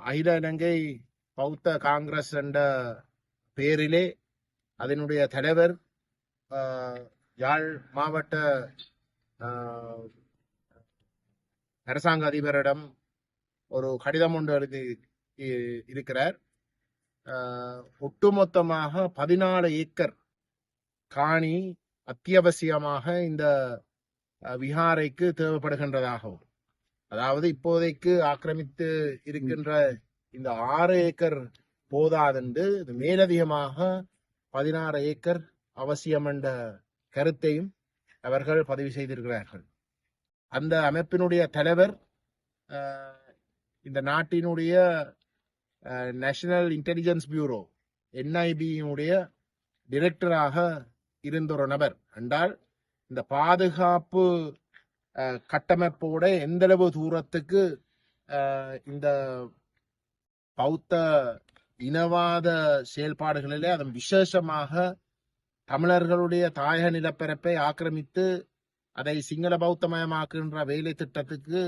அகில இலங்கை பௌத்த காங்கிரஸ் என்ற பெயரிலே அதனுடைய தலைவர் யாழ் மாவட்ட அரசாங்க அதிபரிடம் ஒரு கடிதம் ஒன்று எழுதி இ- இருக்கிறார். ஒட்டுமொத்தமாக பதினாலு ஏக்கர் காணி அத்தியாவசியமாக இந்த விஹாரைக்கு தேவைப்படுகின்றதாகவும். அதாவது இப்போதைக்கு ஆக்கிரமித்து இருக்கின்ற இந்த ஆறு ஏக்கர் போதாதென்று மேலதிகமாக பதினாறு ஏக்கர் அவசியம் என்ற கருத்தையும் அவர்கள் பதிவு செய்திருக்கிறார்கள். அந்த அமைப்பினுடைய தலைவர் இந்த நாட்டினுடைய நேஷனல் இன்டெலிஜென்ஸ் பியூரோ என்ஐபியினுடைய டிரெக்டராக இருந்த ஒரு நபர். என்றால் இந்த பாதுகாப்பு கட்டமைப்போட எந்தளவு தூரத்துக்கு இந்த பௌத்த இனவாத செயல்பாடுகளிலே அதன் விசேஷமாக தமிழர்களுடைய தாயக நிலப்பரப்பை ஆக்கிரமித்து அதை சிங்கள பௌத்தமயமாக்குகின்ற வேலை திட்டத்துக்கு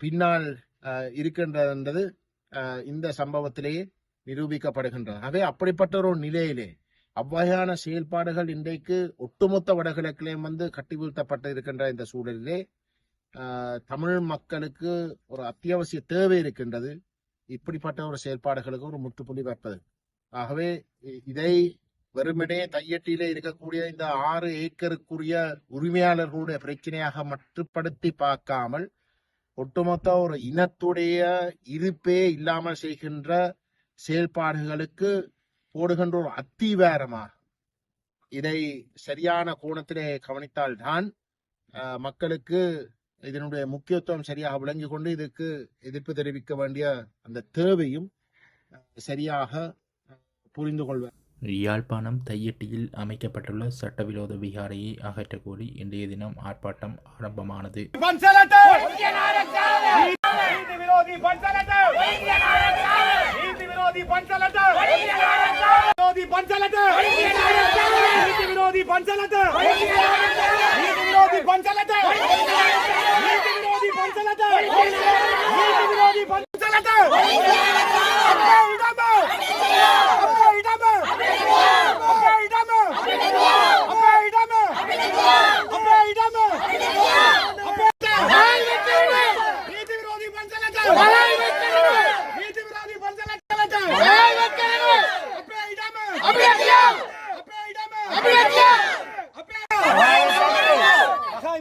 பின்னால் அஹ், இருக்கின்றது இந்த சம்பவத்திலேயே நிரூபிக்கப்படுகின்றது. ஆகவே அப்படிப்பட்ட ஒரு நிலையிலே அவ்வகையான செயல்பாடுகள் இன்றைக்கு ஒட்டுமொத்த வடகிழக்கிலேயும் வந்து கட்டி வீழ்த்தப்பட்டு இருக்கின்ற இந்த சூழலிலே தமிழ் மக்களுக்கு ஒரு அத்தியாவசிய தேவை இருக்கின்றது. இப்படிப்பட்ட ஒரு செயல்பாடுகளுக்கு ஒரு முற்றுப்புள்ளி வைப்பது. ஆகவே இதை வெறுமனே தையட்டியிலே இருக்கக்கூடிய இந்த ஆறு ஏக்கருக்குரிய உரிமையாளர்களுடைய பிரச்சனையாக மட்டுப்படுத்தி பார்க்காமல் ஒட்டுமொத்த ஒரு இனத்துடைய இருப்பே இல்லாமல் செய்கின்ற செயல்பாடுகளுக்கு போடுகின்ற ஒரு அத்திவாரமாக இதை சரியான கோணத்திலே கவனித்தால்தான் மக்களுக்கு இதனுடைய முக்கியத்துவம் சரியாக விளங்கி கொண்டு இதுக்கு எதிர்ப்பு தெரிவிக்க வேண்டிய அந்த தேவையும் சரியாக புரிந்து கொள்வார் யாழ்ப்பாணம் தையட்டியில் அமைக்கப்பட்டுள்ள சட்டவிரோத விகாரையை அகற்றக் கோரி இன்றைய தினம் ஆர்ப்பாட்டம் ஆரம்பமானது. விரோதி విరోధి పంచలట విరోధి పంచలట నీతి విరోధి పంచలట నీతి విరోధి పంచలట నీతి విరోధి పంచలట నీతి విరోధి పంచలట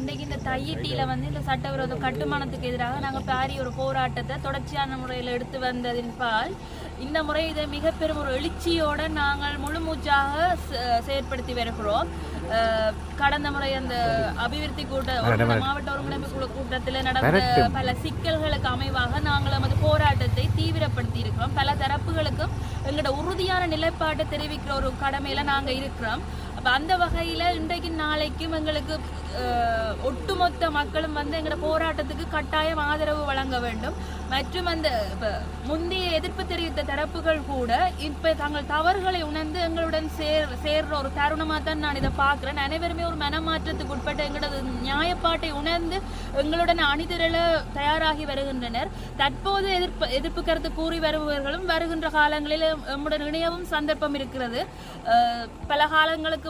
இன்றைக்கு இந்த தையிட்டியில வந்து இந்த சட்டவிரோத கட்டுமானத்துக்கு எதிராக நாங்கள் பாரிய ஒரு போராட்டத்தை தொடர்ச்சியான முறையில் எடுத்து வந்ததின் பால் இந்த முறை இதை மிக பெரும் ஒரு எழுச்சியோட நாங்கள் முழு மூச்சாக செ- செயற்படுத்தி வருகிறோம். கடந்த முறை அந்த அபிவிருத்தி கூட்ட மாவட்ட ஒருங்கிணைப்பு குழு கூட்டத்தில் நடந்த பல சிக்கல்களுக்கு அமைவாக நாங்கள் நமது போராட்டத்தை தீவிரப்படுத்தி இருக்கிறோம். பல தரப்புகளுக்கும் எங்களோட உறுதியான நிலைப்பாட்டை தெரிவிக்கிற ஒரு கடமையில நாங்க இருக்கிறோம். அப்போ அந்த வகையில் இன்றைக்கு நாளைக்கும் எங்களுக்கு ஒட்டுமொத்த மக்களும் வந்து எங்களோட போராட்டத்துக்கு கட்டாயம் ஆதரவு வழங்க வேண்டும். மற்றும் அந்த முந்தைய எதிர்ப்பு தெரிவித்த தரப்புகள் கூட இப்போ தங்கள் தவறுகளை உணர்ந்து எங்களுடன் சேர் சேர்ற ஒரு தருணமாக தான் நான் இதை பார்க்குறேன். அனைவருமே ஒரு மனமாற்றத்துக்கு உட்பட்ட எங்களது நியாயப்பாட்டை உணர்ந்து எங்களுடன் அணிதிரள தயாராகி வருகின்றனர். தற்போது எதிர்ப்பு எதிர்ப்பு கருத்து கூறி வருபவர்களும் வருகின்ற காலங்களில் எம்முடன் இணையவும் சந்தர்ப்பம் இருக்கிறது. பல காலங்களுக்கு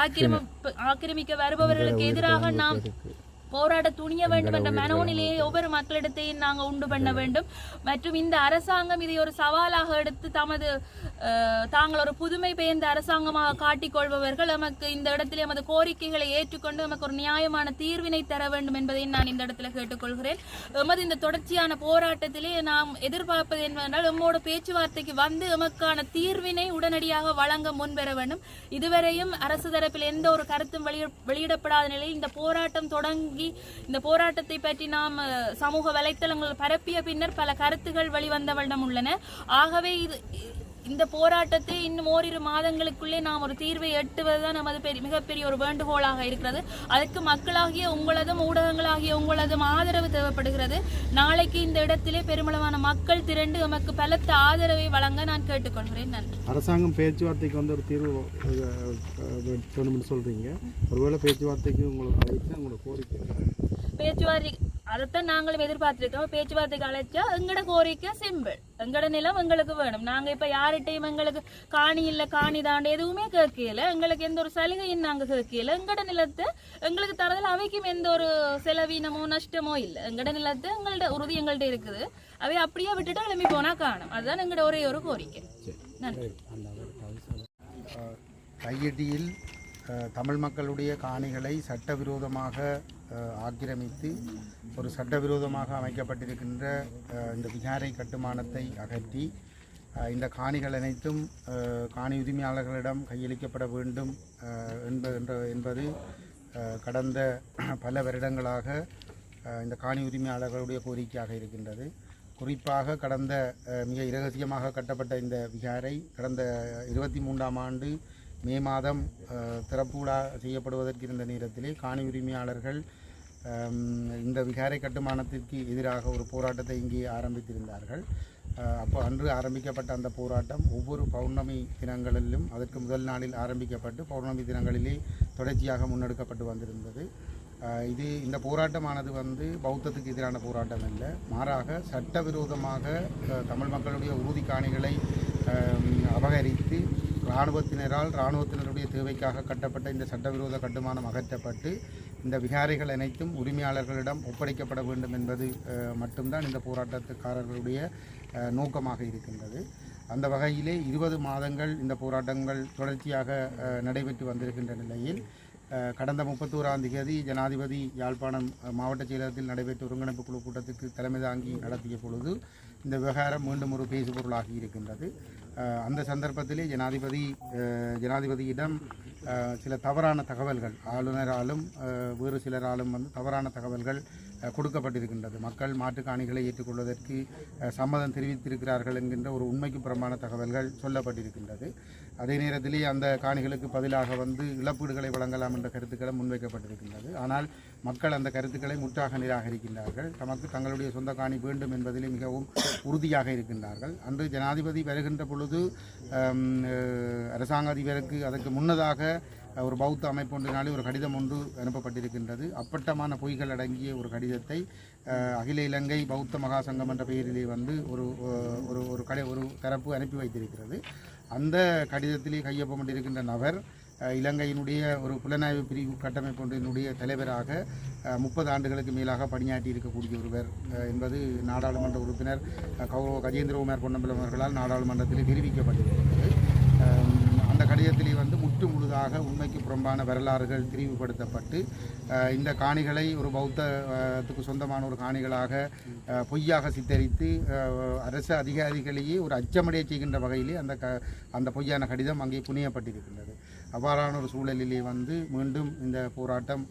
ஆக்கிரமிப்பு ஆக்கிரமிக்க வருபவர்களுக்கு எதிராக நாம் போராட துணிய வேண்டும் என்ற மனோநிலையை ஒவ்வொரு மக்களிடத்தையும் நாங்கள் உண்டு பண்ண வேண்டும். மற்றும் இந்த அரசாங்கம் இதை ஒரு சவாலாக எடுத்து தமது தாங்கள் ஒரு புதுமை பெயர்ந்த அரசாங்கமாக காட்டிக்கொள்பவர்கள் நமக்கு இந்த இடத்திலே எமது கோரிக்கைகளை ஏற்றுக்கொண்டு நமக்கு ஒரு நியாயமான தீர்வினை தர வேண்டும் என்பதை நான் இந்த இடத்துல கேட்டுக்கொள்கிறேன். எமது இந்த தொடர்ச்சியான போராட்டத்திலே நாம் எதிர்பார்ப்பது என்னவென்றால் எம்மோட பேச்சுவார்த்தைக்கு வந்து எமக்கான தீர்வினை உடனடியாக வழங்க முன்வர வேண்டும். இதுவரையும் அரசு தரப்பில் எந்த ஒரு கருத்தும் வெளியிட வெளியிடப்படாத நிலையில் இந்த போராட்டம் தொடங்கி இந்த போராட்டத்தை பற்றி நாம் சமூக வலைத்தளங்கள் பரப்பிய பின்னர் பல கருத்துகள் வெளிவந்த உள்ளன. ஆகவே இது இந்த போராட்டத்தை இன்னும் ஓரிரு மாதங்களுக்குள்ளே நாம் ஒரு தீர்வை எட்டுவதுதான் நமது பெரிய மிகப்பெரிய ஒரு வேண்டுகோளாக இருக்கிறது. அதற்கு மக்களாகிய உங்களதும் ஊடகங்களாகிய உங்களதும் ஆதரவு தேவைப்படுகிறது. நாளைக்கு இந்த இடத்திலே பெருமளவான மக்கள் திரண்டு நமக்கு பலத்த ஆதரவை வழங்க நான் கேட்டுக்கொள்கிறேன். நன்றி. அரசாங்கம் பேச்சுவார்த்தைக்கு வந்து ஒரு தீர்வு வேணும்னு சொல்றீங்க. ஒருவேளை பேச்சுவார்த்தைக்கு உங்களுக்கு அழைச்சா உங்களோட கோரிக்கை பேச்சுவார்த்தை அதைத்தான் நாங்களும் எதிர்பார்த்திருக்கோம் பேச்சுவார்த்தைக்கு அழைச்சா எங்கட கோரிக்கை சிம்பிள் எங்கட நிலம் எங்களுக்கு வேணும். நாங்க இப்ப யார்கிட்டையும் எங்களுக்கு காணி இல்ல காணி தாண்ட எதுவுமே கேட்கல. எங்களுக்கு எந்த ஒரு சலுகையும் நாங்க கேட்கல. எங்கட நிலத்தை எங்களுக்கு தரதில் அவைக்கும் எந்த ஒரு செலவீனமோ நஷ்டமோ இல்ல. எங்கட நிலத்தை எங்கள்ட்ட உறுதி எங்கள்கிட்ட இருக்குது. அவை அப்படியே விட்டுட்டு கிளம்பி போனா காணும். அதுதான் எங்கட ஒரே ஒரு கோரிக்கை. நன்றி. கையடியில் தமிழ் மக்களுடைய காணிகளை சட்டவிரோதமாக ஆக்கிரமித்து ஒரு சட்டவிரோதமாக அமைக்கப்பட்டிருக்கின்ற இந்த விகாரை கட்டுமானத்தை அகற்றி இந்த காணிகள் அனைத்தும் காணி உரிமையாளர்களிடம் கையளிக்கப்பட வேண்டும் என்ப என்ற என்பது கடந்த பல வருடங்களாக இந்த காணி உரிமையாளர்களுடைய கோரிக்கையாக இருக்கின்றது. குறிப்பாக கடந்த மிக இரகசியமாக கட்டப்பட்ட இந்த விகாரை கடந்த இருபத்தி மூன்றாம் ஆண்டு மே மாதம் அஹ், திறப்பு விழா செய்யப்படுவதற்கு இருந்த நேரத்திலே காணி உரிமையாளர்கள் இந்த விகாரை கட்டுமானத்திற்கு எதிராக ஒரு போராட்டத்தை இங்கே ஆரம்பித்திருந்தார்கள். அப்போ அன்று ஆரம்பிக்கப்பட்ட அந்த போராட்டம் ஒவ்வொரு பௌர்ணமி தினங்களிலும் அதற்கு முதல் நாளில் ஆரம்பிக்கப்பட்டு பௌர்ணமி தினங்களிலே தொடர்ச்சியாக முன்னெடுக்கப்பட்டு வந்திருந்தது. இது இந்த போராட்டமானது வந்து பௌத்தத்துக்கு எதிரான போராட்டம் இல்லை மாறாக சட்டவிரோதமாக தமிழ் மக்களுடைய உறுதி காணிகளை அபகரித்து இராணுவத்தினரால் இராணுவத்தினருடைய தேவைக்காக கட்டப்பட்ட இந்த சட்டவிரோத கட்டுமானம் அகற்றப்பட்டு இந்த விகாரிகள் அனைத்தும் உரிமையாளர்களிடம் ஒப்படைக்கப்பட வேண்டும் என்பது மட்டும்தான் இந்த போராட்டத்துக்காரர்களுடைய நோக்கமாக இருக்கின்றது. அந்த வகையிலே இருபது மாதங்கள் இந்த போராட்டங்கள் தொடர்ச்சியாக நடைபெற்று வந்திருக்கின்ற நிலையில் கடந்த முப்பத்தோராம் தேதி ஜனாதிபதி யாழ்ப்பாணம் மாவட்ட செயலகத்தில் நடைபெற்ற ஒருங்கிணைப்பு குழு கூட்டத்துக்கு தலைமை தாங்கி நடத்திய பொழுது இந்த விவகாரம் மீண்டும் ஒரு பேசுபொருளாகி இருக்கின்றது. அந்த சந்தர்ப்பத்திலே ஜனாதிபதி ஜனாதிபதியிடம் சில தவறான தகவல்கள் ஆளுநராலும் வேறு சிலராலும் வந்து தவறான தகவல்கள் கொடுக்கப்பட்டிருக்கின்றது. மக்கள் மாட்டுக் காணிகளை ஏற்றுக்கொள்வதற்கு சம்மதம் தெரிவித்திருக்கிறார்கள் என்கின்ற ஒரு உண்மைக்கு புறம்பான தகவல்கள் சொல்லப்பட்டிருக்கின்றது. அதே நேரத்திலே அந்த காணிகளுக்கு பதிலாக வந்து இழப்பீடுகளை வழங்கலாம் என்ற கருத்துக்களும் முன்வைக்கப்பட்டிருக்கின்றது. ஆனால் மக்கள் அந்த கருத்துக்களை முற்றாக நிராகரிக்கின்றார்கள். தமக்கு தங்களுடைய சொந்த காணி வேண்டும் என்பதிலே மிகவும் உறுதியாக இருக்கின்றார்கள். அன்று ஜனாதிபதி வருகின்ற பொழுது அரசாங்க அதிபருக்கு அதற்கு முன்னதாக ஒரு பௌத்த அமைப்பு ஒன்றினாலே ஒரு கடிதம் ஒன்று அனுப்பப்பட்டிருக்கின்றது. அப்பட்டமான பொய்கள் அடங்கிய ஒரு கடிதத்தை அகில இலங்கை பௌத்த மகாசங்கம் என்ற பெயரிலே வந்து ஒரு ஒரு ஒரு கடை ஒரு தரப்பு அனுப்பி வைத்திருக்கிறது. அந்த கடிதத்திலே கையொப்பமிட்டிருக்கின்ற நபர் இலங்கையினுடைய ஒரு புலனாய்வு பிரிவு கட்டமைப்பு ஒன்றினுடைய தலைவராக முப்பது ஆண்டுகளுக்கு மேலாக பணியாற்றி இருக்கக்கூடிய ஒருவர் என்பது நாடாளுமன்ற உறுப்பினர் கௌரவ கஜேந்திரகுமார் பொன்னம்பலம் அவர்களால் நாடாளுமன்றத்தில் தெரிவிக்கப்பட்டிருக்கிறது. வந்து முற்று முழுதாக உண்மைக்கு புறம்பான வரலாறுகள் திரிவுபடுத்தப்பட்டு இந்த காணிகளை ஒரு பௌத்தத்துக்கு சொந்தமான ஒரு காணிகளாக பொய்யாக சித்தரித்து அரசு அதிகாரிகளையே ஒரு அச்சமடைய செய்கின்ற வகையிலே அந்த க அந்த பொய்யான கடிதம் அங்கே புனியப்பட்டிருக்கின்றது. அவ்வாறான ஒரு சூழலிலே வந்து மீண்டும் இந்த போராட்டம்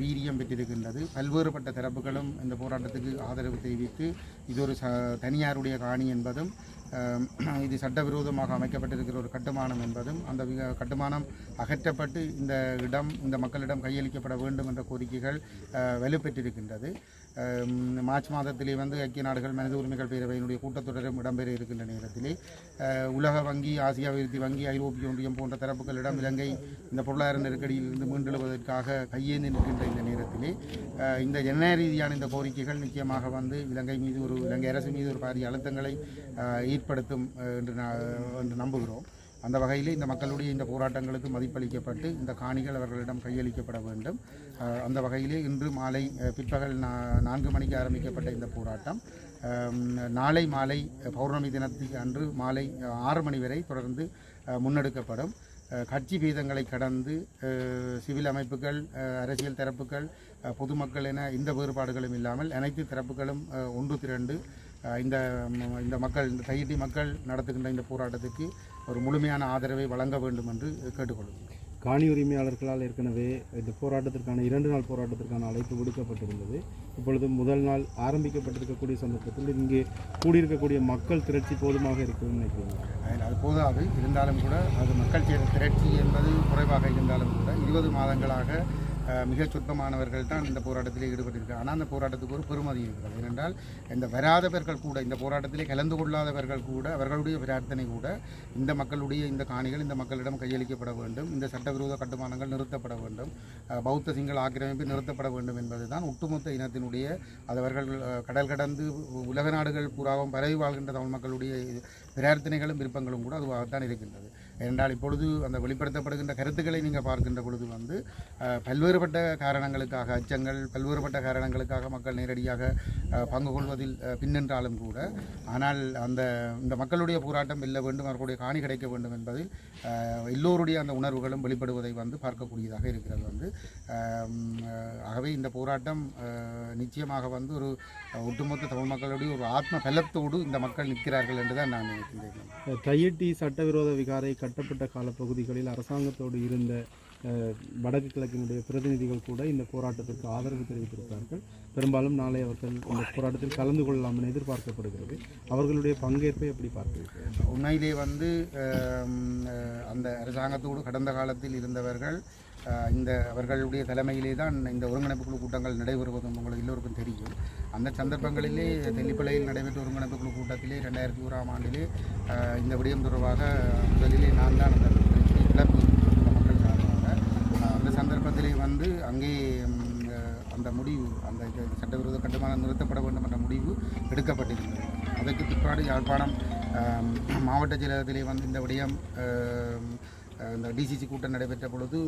வீரியம் பெற்றிருக்கின்றது. பல்வேறுபட்ட தரப்புகளும் இந்த போராட்டத்துக்கு ஆதரவு தெரிவித்து இது ஒரு ச தனியாருடைய காணி என்பதும் இது சட்டவிரோதமாக அமைக்கப்பட்டிருக்கிற ஒரு கட்டுமானம் என்பதும் அந்த கட்டுமானம் அகற்றப்பட்டு இந்த இடம் இந்த மக்களிடம் கையளிக்கப்பட வேண்டும் என்ற கோரிக்கைகள் அஹ், வலுப்பெற்றிருக்கின்றது. மார்ச் மாதத்திலே வந்து ஐக்கிய நாடுகள் மனித உரிமைகள் பேரவையினுடைய கூட்டத்தொடரும் இடம்பெற இருக்கின்ற நேரத்திலே உலக வங்கி ஆசிய அபிவிருத்தி வங்கி ஐரோப்பிய ஒன்றியம் போன்ற தரப்புகளிடம் இலங்கை இந்த பொருளாதார நெருக்கடியிலிருந்து மீண்டெழுவதற்காக கையேந்தி நிற்கின்ற இந்த நேரத்திலே இந்த ஜனநாயக ரீதியான இந்த கோரிக்கைகள் நிச்சயமாக வந்து இலங்கை மீது ஒரு இலங்கை அரசு மீது ஒரு பாரிய அழுத்தங்களை ஏற்படுத்தும் என்று நா- என்று நம்புகிறோம். அந்த வகையிலே இந்த மக்களுடைய இந்த போராட்டங்களுக்கு மதிப்பளிக்கப்பட்டு இந்த காணிகள் அவர்களிடம் கையளிக்கப்பட வேண்டும். அந்த வகையிலே இன்று மாலை பிற்பகல் நா- நான்கு மணிக்கு ஆரம்பிக்கப்பட்ட இந்த போராட்டம். நாளை மாலை பௌர்ணமி தினத்துக்கு அன்று மாலை ஆறு மணி வரை தொடர்ந்து முன்னெடுக்கப்படும். கட்சி பேதங்களை கடந்து சிவில் அமைப்புகள் அரசியல் தரப்புகள் பொதுமக்கள் என எந்த வேறுபாடுகளும் இல்லாமல் அனைத்து தரப்புகளும் ஒன்று திரண்டு இந்த இந்த மக்கள் இந்த தையிட்டி மக்கள் நடத்துகின்ற இந்த போராட்டத்துக்கு ஒரு முழுமையான ஆதரவை வழங்க வேண்டும் என்று கேட்டுக்கொள்கிறோம். காணி உரிமையாளர்களால் ஏற்கனவே இந்த போராட்டத்திற்கான இரண்டு நாள் போராட்டத்திற்கான அழைப்பு விடுக்கப்பட்டிருந்தது. இப்பொழுது முதல் நாள் ஆரம்பிக்கப்பட்டிருக்கக்கூடிய சந்தர்ப்பத்தில் இங்கே கூடியிருக்கக்கூடிய மக்கள் திரட்சி போதுமாக இருக்குதுன்னு நினைக்கிறீங்க? அதில் அது போதாது. இருந்தாலும் கூட அது மக்கள் திரட்சி என்பது குறைவாக இருந்தாலும் கூட இருபது மாதங்களாக மிக மிகச் சொற்பமானவர்கள் தான் இந்த போராட்டத்திலே ஈடுபட்டிருக்காங்க ஆனால் அந்த போராட்டத்துக்கு ஒரு பெருமதி இருக்கிறது. ஏனென்றால் இந்த வராதவர்கள் கூட இந்த போராட்டத்திலே கலந்து கொள்ளாதவர்கள் கூட அவர்களுடைய பிரார்த்தனை கூட இந்த மக்களுடைய இந்த காணிகள் இந்த மக்களிடம் கையளிக்கப்பட வேண்டும். இந்த சட்டவிரோத கட்டுமானங்கள் நிறுத்தப்பட வேண்டும். பௌத்த சிங்கள ஆக்கிரமிப்பு நிறுத்தப்பட வேண்டும் என்பதுதான் ஒட்டுமொத்த இனத்தினுடைய அது அவர்கள் கடல் கடந்து உலக நாடுகள் பூராவும் பரவி வாழ்கின்ற தமிழ் மக்களுடைய பிரார்த்தனைகளும் விருப்பங்களும் கூட அதுவாகத்தான் இருக்கின்றது. என்றால் இப்பொழுது அந்த வெளிப்படுத்தப்படுகின்ற கருத்துக்களை நீங்கள் பார்க்கின்ற பொழுது வந்து பல்வேறுபட்ட காரணங்களுக்காக அச்சங்கள் பல்வேறுபட்ட காரணங்களுக்காக மக்கள் நேரடியாக பங்கு கொள்வதில் பின்னின்றாலும் கூட ஆனால் அந்த இந்த மக்களுடைய போராட்டம் வெல்ல வேண்டும் அவர்களுடைய காணி கிடைக்க வேண்டும் என்பதில் எல்லோருடைய அந்த உணர்வுகளும் வெளிப்படுவதை வந்து பார்க்கக்கூடியதாக இருக்கிறது வந்து ஆகவே இந்த போராட்டம் நிச்சயமாக வந்து ஒரு ஒட்டுமொத்த தமிழ் மக்களுடைய ஒரு ஆத்ம பலத்தோடு இந்த மக்கள் நிற்கிறார்கள் என்று தான் நான் நினைக்கின்றேன். தையட்டி சட்டவிரோத விகாரை கட்டப்பட்ட காலப்பகுதிகளில் அரசாங்கத்தோடு இருந்த வடக்கு கிழக்கினுடைய பிரதிநிதிகள் கூட இந்த போராட்டத்திற்கு ஆதரவு தெரிவித்திருக்கிறார்கள் பெரும்பாலும் நாளை அவர்கள் இந்த போராட்டத்தில் கலந்து கொள்ளலாம் என எதிர்பார்க்கப்படுகிறது. அவர்களுடைய பங்கேற்பை எப்படி பார்க்கிறீர்கள்? உண்மையிலே வந்து அந்த அரசாங்கத்தோடு கடந்த காலத்தில் இருந்தவர்கள் இந்த அவர்களுடைய தலைமையிலே தான் இந்த ஒருங்கிணைப்பு குழு கூட்டங்கள் நடைபெறுவதும் உங்களுக்கு எல்லோருக்கும் தெரியும். அந்த சந்தர்ப்பங்களிலே தெல்லிப்பளையில் நடைபெற்ற ஒருங்கிணைப்பு குழு கூட்டத்திலே ரெண்டாயிரத்தி ஓராம் ஆண்டிலே இந்த விடயம் தொடர்பாக முதலிலே நான் தான் அந்த பிரச்சனையை மக்கள் சார்பாக அந்த சந்தர்ப்பத்திலே வந்து அங்கே அந்த முடிவு அந்த சட்டவிரோத கட்டுமானம் நிறுத்தப்பட வேண்டும் என்ற முடிவு எடுக்கப்பட்டிருந்தது. அதற்கு பிற்பாடு யாழ்ப்பாணம் மாவட்ட செயலகத்திலே வந்து இந்த விடயம் இந்த டிசிசி கூட்டம் நடைபெற்ற பொழுது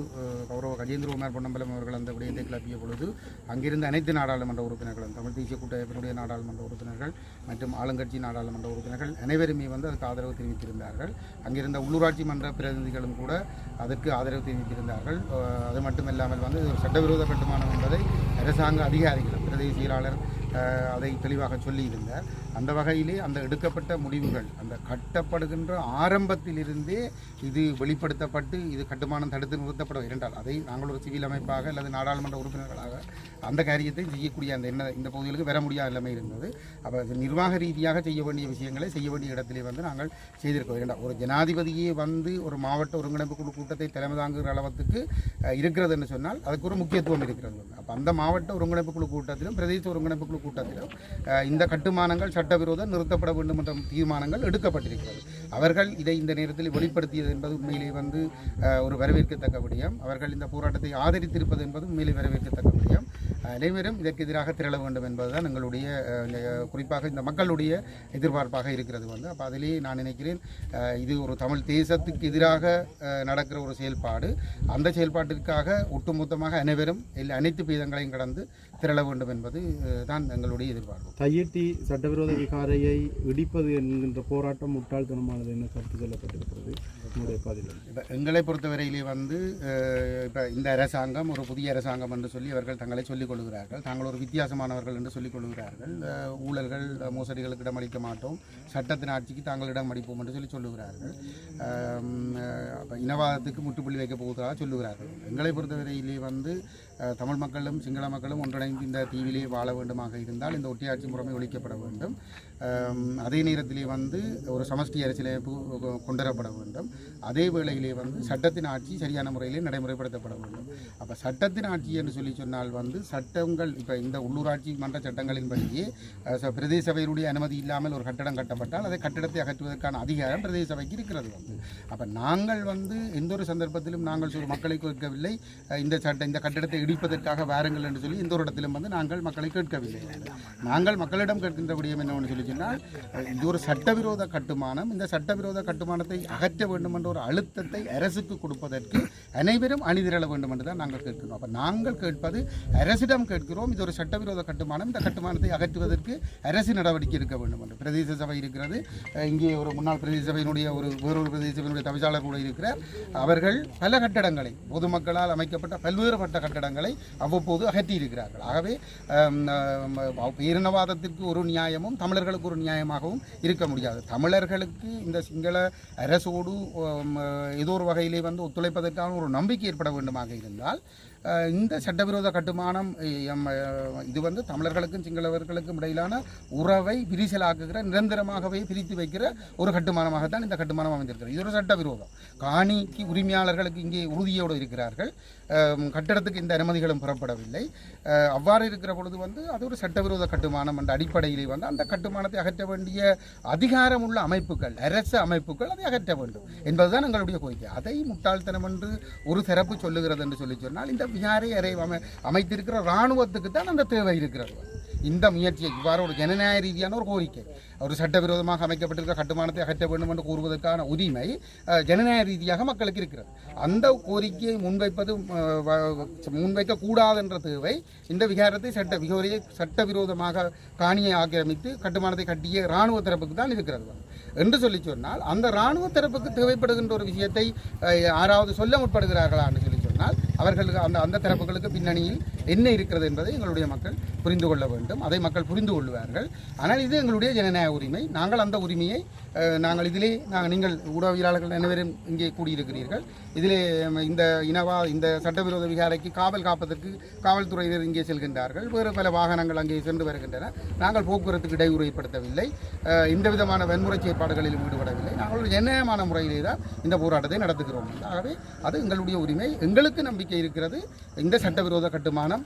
கௌரவ கஜேந்திரகுமார் பொன்னம்பலம் அவர்கள் அந்த விடயத்தை கிளப்பிய பொழுது அங்கிருந்த அனைத்து நாடாளுமன்ற உறுப்பினர்களும் தமிழ் தேசிய கூட்டமைப்பினுடைய நாடாளுமன்ற உறுப்பினர்கள் மற்றும் ஆளுங்கட்சி நாடாளுமன்ற உறுப்பினர்கள் அனைவருமே வந்து அதுக்கு ஆதரவு தெரிவித்திருந்தார்கள். அங்கிருந்த உள்ளூராட்சி மன்ற பிரதிநிதிகளும் கூட அதற்கு ஆதரவு தெரிவித்திருந்தார்கள். அது மட்டுமில்லாமல் வந்து இது ஒரு சட்டவிரோத கட்டுமானம் என்பதை அரசாங்க அதிகாரிகள் பிரதேச செயலாளர் அதை தெளிவாக சொல்லியிருந்தார். அந்த வகையிலே அந்த எடுக்கப்பட்ட முடிவுகள் அந்த கட்டப்படுகின்ற ஆரம்பத்திலிருந்தே இது வெளிப்படுத்தப்பட்டு இது கட்டுமானம் தடுத்து நிறுத்தப்பட இரண்டால் அதை நாங்கள் ஒரு சிவில் அமைப்பாக அல்லது நாடாளுமன்ற உறுப்பினர்களாக அந்த காரியத்தை செய்யக்கூடிய அந்த என்ன இந்த பகுதிகளுக்கு வர முடியாத நிலைமை இருந்தது. அப்போ அது நிர்வாக ரீதியாக செய்ய வேண்டிய விஷயங்களை செய்ய வேண்டிய இடத்திலே வந்து நாங்கள் செய்திருக்கோம் இரண்டாம் ஒரு ஜனாதிபதியே வந்து ஒரு மாவட்ட ஒருங்கிணைப்பு குழு கூட்டத்தை தலைமை தாங்குகிற அளவுக்கு இருக்கிறது என்று சொன்னால் அதுக்கு ஒரு முக்கியத்துவம் இருக்கிறது. அப்போ அந்த மாவட்ட ஒருங்கிணைப்பு குழு கூட்டத்திலும் பிரதேச ஒருங்கிணைப்பு குழு கூட்டத்திலும் இந்த கட்டுமானங்கள் சட்டவிரோதம் நிறுத்தப்பட வேண்டும் என்ற தீர்மானங்கள் எடுக்கப்பட்டிருக்கிறது. அவர்கள் இதை இந்த நேரத்தில் வெளிப்படுத்தியது என்பது உண்மையிலே வந்து ஒரு வரவேற்கத்தக்க விடயம். அவர்கள் இந்த போராட்டத்தை ஆதரித்திருப்பது என்பது உண்மையிலே வரவேற்கத்தக்க விடயம். அனைவரும் இதற்கு எதிராக திரள வேண்டும் என்பதுதான் எங்களுடைய குறிப்பாக இந்த மக்களுடைய எதிர்பார்ப்பாக இருக்கிறது வந்து. அப்போ அதிலேயே நான் நினைக்கிறேன் இது ஒரு தமிழ் தேசத்துக்கு எதிராக நடக்கிற ஒரு செயல்பாடு. அந்த செயல்பாட்டிற்காக ஒட்டுமொத்தமாக அனைவரும் அனைத்து பீதங்களையும் கடந்து திரள வேண்டும் என்பது தான் எங்களுடைய எதிர்பார்ப்பு. தையட்டி சட்டவிரோத விகாரையை இடிப்பது என்கின்ற போராட்டம் முட்டாள்தனமானது என்ன கருத்து சொல்லப்பட்டிருக்கிறது. உங்களுடைய பதில் இப்போ எங்களை பொறுத்தவரையிலே வந்து இப்போ இந்த அரசாங்கம் ஒரு புதிய அரசாங்கம் என்று சொல்லி அவர்கள் தங்களை சொல்லிக் கொள்கிறார்கள் தாங்கள் ஒரு வித்தியாசமானவர்கள் என்று சொல்லிக் கொள்கிறார்கள் ஊழல்கள் மோசடிகளுக்கு இடமளிக்க மாட்டோம். சட்டத்தின் ஆட்சிக்கு தாங்கள் இடம் அளிப்போம் என்று சொல்லி சொல்லுகிறார்கள். இனவாதத்துக்கு முற்றுப்புள்ளி வைக்கப் போவதாக சொல்லுகிறார்கள். எங்களை பொறுத்தவரையிலே வந்து தமிழ் மக்களும் சிங்கள மக்களும் ஒன்றிணைந்து இந்த தீவிலே வாழ வேண்டுமாக இருந்தால் இந்த ஒட்டியாட்சி முறைமை ஒழிக்கப்பட வேண்டும். அதே நேரத்திலே வந்து ஒரு சமஷ்டி அரசியலமைப்பு கொண்டுவரப்பட வேண்டும். அதே வேளையிலே வந்து சட்டத்தின் ஆட்சி சரியான முறையிலே நடைமுறைப்படுத்தப்பட வேண்டும். அப்போ சட்டத்தின் ஆட்சி என்று சொல்லி சொன்னால் வந்து சட்ட சட்டங்கள் இப்போ இந்த உள்ளூராட்சி மன்ற சட்டங்களின்படி அஹ், பிரதேச சபையினுடைய அனுமதி இல்லாமல் ஒரு கட்டடம் கட்டப்பட்டால் அதை கட்டடத்தை அகற்றுவதற்கான அதிகாரம் பிரதேச சபைக்கு இருக்கிறது வந்து. அப்போ நாங்கள் வந்து எந்த ஒரு சந்தர்ப்பத்திலும் நாங்கள் சொல்லி மக்களை கேட்கவில்லை. இந்த சட்ட இந்த கட்டடத்தை இடிப்பதற்காக வாருங்கள் என்று சொல்லி எந்த ஒரு இடத்திலும் வந்து நாங்கள் மக்களை கேட்கவில்லை. நாங்கள் மக்களிடம் கேட்கின்ற விடயம் என்னவென்று சொல்லி சொன்னால் இது ஒரு சட்டவிரோத கட்டுமானம். இந்த சட்டவிரோத கட்டுமானத்தை அகற்ற வேண்டும் என்ற ஒரு அழுத்தத்தை அரசுக்கு கொடுப்பதற்கு அனைவரும் அணிதிரள வேண்டும் என்று தான் நாங்கள் கேட்கிறோம். அப்போ நாங்கள் கேட்பது அரசிடம் கேட்கிறோம். இது ஒரு சட்டவிரோத கட்டுமானம். இந்த கட்டுமானத்தை அகற்றுவதற்கு அரசு நடவடிக்கை எடுக்க வேண்டும் என்று. பிரதேச சபை இருக்கிறது. இங்கே ஒரு முன்னாள் பிரதேச சபையினுடைய ஒரு வேறொரு பிரதேச சபையினுடைய தவிசாளர் கூட இருக்கிறார். அவர்கள் பல கட்டடங்களை பொதுமக்களால் அமைக்கப்பட்ட பல்வேறுபட்ட கட்டடங்களை அவ்வப்போது அகற்றியிருக்கிறார்கள். ஆகவே பேரினவாதத்திற்கு ஒரு நியாயமும் தமிழர்களுக்கு ஒரு நியாயமாகவும் இருக்க முடியாது. தமிழர்களுக்கு இந்த சிங்கள அரசோடு ஏதோ ஒரு வகையிலே வந்து ஒத்துழைப்பதற்கான ஒரு நம்பிக்கை ஏற்பட வேண்டுமாக இருந்தால் இந்த சட்டவிரோத கட்டுமானம் எம், இது வந்து தமிழர்களுக்கும் சிங்களவர்களுக்கும் இடையிலான உறவை விரிசலாக்குகிற நிரந்தரமாகவே பிரித்து வைக்கிற ஒரு கட்டுமானமாகத்தான் இந்த கட்டுமானம் அமைந்திருக்கிறது. இது ஒரு சட்டவிரோதம். காணிக்கு உரிமையாளர்களுக்கு இங்கே உறுதியோடு இருக்கிறார்கள். கட்டடத்துக்கு இந்த அனுமதிகளும் பெறப்படவில்லை. அவ்வாறு இருக்கிற பொழுது வந்து அது ஒரு சட்டவிரோத கட்டுமானம் என்ற அடிப்படையில் வந்து அந்த கட்டுமானத்தை அகற்ற வேண்டிய அதிகாரம் உள்ள அமைப்புகள் அரசு அமைப்புகள் அதை அகற்ற வேண்டும் என்பதுதான் எங்களுடைய கோரிக்கை. அதை முட்டாள்தனம் என்று ஒரு சிறப்பு சொல்லுகிறது என்று சொல்லி சொன்னால் இந்த விகாரை அறை அமை அமைத்திருக்கிற இராணுவத்துக்கு தான் அந்த தேவை இருக்கிறது. இந்த முயற்சியை இவ்வாறு ஒரு ஜனநாயக ரீதியான ஒரு கோரிக்கை. ஒரு சட்டவிரோதமாக அமைக்கப்பட்டிருக்கிற கட்டுமானத்தை அகற்ற வேண்டும் என்று கூறுவதற்கான உரிமை ஜனநாயக ரீதியாக மக்களுக்கு இருக்கிறது. அந்த கோரிக்கையை முன்வைப்பது முன்வைக்க கூடாது என்ற தேவை இந்த விகாரத்தை சட்ட விகாரியை சட்டவிரோதமாக காணியை ஆக்கிரமித்து கட்டுமானத்தை கட்டிய இராணுவ தரப்புக்கு தான் இருக்கிறது. என்று சொல்லி சொன்னால் அந்த இராணுவ தரப்புக்கு தேவைப்படுகின்ற ஒரு விஷயத்தை யாராவது சொல்ல முற்படுகிறார்களா என்று சொல்லி சொன்னால் அவர்களுக்கு அந்த அந்த தரப்புகளுக்கு பின்னணியில் என்ன இருக்கிறது என்பதை எங்களுடைய மக்கள் புரிந்து கொள்ள வேண்டும். அதை மக்கள் புரிந்து கொள்வார்கள். ஆனால் இது எங்களுடைய ஜனநாயக உரிமை. நாங்கள் அந்த உரிமையை நாங்கள் இதிலே நாங்கள் நீங்கள் ஊடகவியலாளர்கள் அனைவரும் இங்கே கூடியிருக்கிறீர்கள். இதிலே இந்த இனவா இந்த சட்டவிரோத விகாரைக்கு காவல் காப்பதற்கு காவல்துறையினர் இங்கே செல்கின்றார்கள். வேறு பல வாகனங்கள் அங்கே சென்று வருகின்றன. நாங்கள் போக்குவரத்துக்கு இடையூறு ஏற்படுத்தவில்லை எந்த விதமான வன்முறை செயற்பாடுகளிலும் ஈடுபடவில்லை. நாங்கள் ஒரு ஜனநாயகமான முறையிலே தான் இந்த போராட்டத்தை நடத்துகிறோம். ஆகவே அது எங்களுடைய உரிமை. எங்களுக்கு நம்பிக்கை இருக்கிறது. இந்த சட்டவிரோத கட்டுமானம்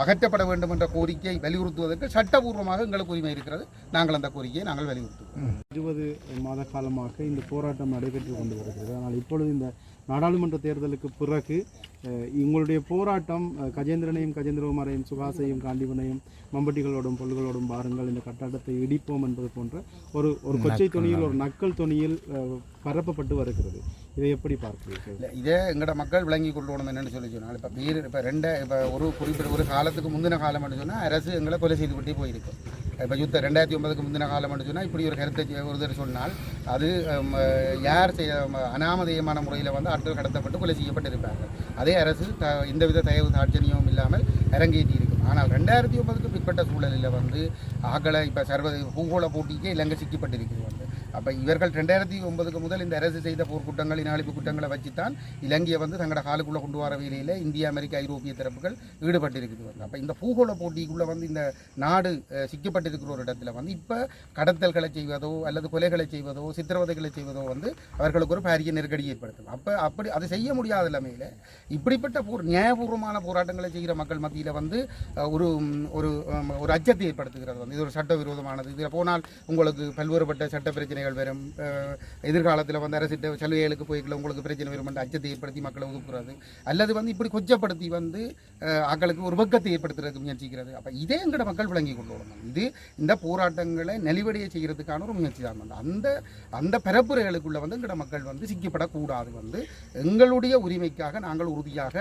அகற்றப்பட வேண்டும் என்ற கோரிக்கையை வலியுறுத்துவதற்கு சட்டபூர்வமாக எங்களுக்கு உரிமை இருக்கிறது. நாங்கள் அந்த கோரிக்கையை நாங்கள் வலியுறுத்துவோம். இருபது மாத காலமாக இந்த போராட்டம் நடைபெற்று கொண்டு வருகிறது. ஆனால் இப்பொழுது இந்த நாடாளுமன்ற தேர்தலுக்கு பிறகு அஹ், உங்களுடைய போராட்டம் கஜேந்திரனையும் கஜேந்திரகுமாரையும் சுகாசையும் காண்டிவனையும் மம்பட்டிகளோடும் பொருள்களோடும் பாருங்கள் இந்த கட்டடத்தை இடிப்போம் என்பது போன்ற ஒரு ஒரு கொச்சை துணியில் ஒரு நக்கல் துணியில் பரப்பப்பட்டு வருகிறது. இதை எப்படி பார்க்குறீங்க இல்லை இதே எங்களோட மக்கள் விளங்கி கொள்ளணும் என்னென்னு சொல்லி சொன்னால் இப்போ வீர் இப்போ ரெண்டு இப்போ ஒரு குறிப்பிட்ட ஒரு காலத்துக்கு முந்தின காலம் சொன்னால் அரசு எங்களை கொலை செய்து கொண்டே போயிருக்கு. இப்போ யுத்தம் ரெண்டாயிரத்தி ஒன்பதுக்கு முந்தின காலம் சொன்னால் இப்படி ஒரு கருத்தை ஒருத்தர் சொன்னால் அது யார் செய்ய அனாமதேயமான முறையில் வந்து ஆட்கள் கடத்தப்பட்டு கொலை செய்யப்பட்டிருப்பாங்க அதே அரசு த எந்தவித தயவு தாட்சணியமும் இல்லாமல் அரங்கேற்றி இருக்கும் ஆனால் ரெண்டாயிரத்தி ஒன்பதுக்கு பிற்பட்ட சூழலில் வந்து ஆக்களை இப்போ சர்வதேச பூகோள போட்டிக்கே இலங்கை சிக்கப்பட்டிருக்கிறது. வந்து அப்போ இவர்கள் ரெண்டாயிரத்தி ஒன்பதுக்கு முதல் இந்த அரசு செய்த போர்க்குற்றங்கள் இனாளிப்பு குற்றங்களை வச்சுத்தான் இலங்கையை வந்து தங்களோட காலுக்குள்ளே கொண்டு வர வேலையில் இந்திய அமெரிக்க ஐரோப்பிய தரப்புகள் ஈடுபட்டிருக்குது. வந்து அப்போ இந்த பூகோள போட்டிக்குள்ளே வந்து இந்த நாடு சிக்கப்பட்டிருக்கிற ஒரு இடத்துல வந்து இப்போ கடத்தல்களை செய்வதோ அல்லது கொலைகளை செய்வதோ சித்திரவதைகளை செய்வதோ வந்து அவர்களுக்கு ஒரு பாரிய நெருக்கடி ஏற்படுத்தும் அப்போ அப்படி அது செய்ய முடியாத நிலைமையில் இப்படிப்பட்ட போர் நியாயபூர்வமான போராட்டங்களை செய்கிற மக்கள் மத்தியில் வந்து ஒரு ஒரு ஒரு அச்சத்தை ஏற்படுத்துகிறது வந்து. இது ஒரு சட்டவிரோதமானது. இதில் போனால் உங்களுக்கு பல்வேறுபட்ட சட்ட பிரச்சனைகள் வரும். எதிர்காலத்தில் வந்து அரசிட்ட சலுகைகளுக்கு போய்க்கல உங்களுக்கு பிரச்சனை வரும் என்ற அச்சத்தை ஏற்படுத்தி மக்களை ஒதுக்குறது. அல்லது வந்து இப்படி கொச்சப்படுத்தி வந்து அஹ், ஆக்களுக்கு ஒரு பக்கத்தை ஏற்படுத்துறதுக்கு முயற்சிக்கிறது. அப்போ இதே எங்கட மக்கள் விளங்கி கொண்டு வரணும் இது இந்த போராட்டங்களை நெளிவடைய செய்கிறதுக்கான ஒரு முயற்சி தான் வந்து அந்த அந்த பரப்புரைகளுக்குள்ளே வந்து எங்கட மக்கள் வந்து சிக்கப்படக்கூடாது. வந்து எங்களுடைய உரிமைக்காக நாங்கள் உறுதியாக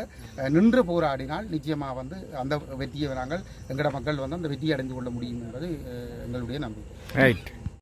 நின்று போராடினால் நிச்சயமாக வந்து அந்த வெற்றியை நாங்கள் எங்கட மக்கள் வந்து அந்த வெற்றியை அடைந்து கொள்ள முடியும் என்பது எங்களுடைய நம்பிக்கை. ரைட்